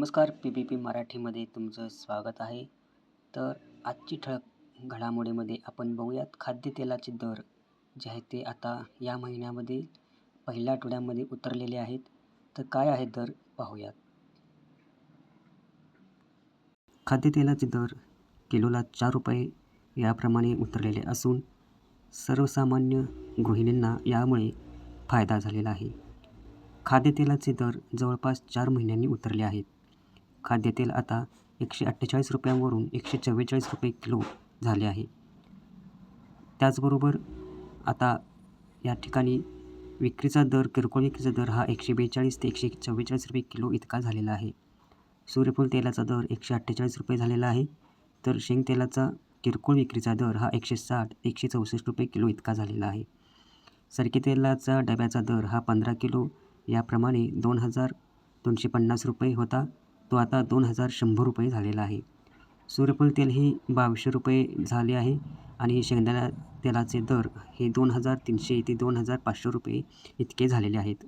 नमस्कार पी बी पी मराठीमध्ये तुमचं स्वागत आहे. तर आजची ठळक घडामोडीमध्ये आपण बघूयात खाद्यतेलाचे दर जे आहेत ते आता या महिन्यामध्ये पहिल्या आठवड्यामध्ये उतरलेले आहेत. तर काय आहेत दर पाहूयात. खाद्यतेलाचे दर किलोला चार रुपये याप्रमाणे उतरलेले असून सर्वसामान्य गृहिणींना यामुळे फायदा झालेला आहे. खाद्यतेलाचे दर जवळपास चार महिन्यांनी उतरले आहेत. खाद्यतेल आता एकशे अठ्ठेचाळीस रुपयांवरून एकशे चव्वेचाळीस रुपये किलो झाले आहे. त्याचबरोबर आता या ठिकाणी विक्रीचा दर किरकोळ विक्रीचा दर हा एकशे बेचाळीस ते एकशे चव्वेचाळीस रुपये किलो इतका झालेला आहे. सूर्यफूल तेलाचा दर एकशे अठ्ठेचाळीस रुपये झालेला आहे तर शेंगतेलाचा किरकोळ विक्रीचा दर हा एकशे साठ एकशे चौसष्ट रुपये किलो इतका झालेला आहे. सरकी तेलाचा डब्याचा दर हा पंधरा किलो याप्रमाणे दोन हजार दोनशे पन्नास रुपये होता. तो आता दोन हजार शंभर रुपये झालेला आहे. सूर्यफूल तेल हे बावीसशे रुपये झाले आहे आणि शेंगदाणा तेलाचे दर हे दोन हजार तीनशे ते दोन हजार पाचशे रुपये इतके झालेले आहेत.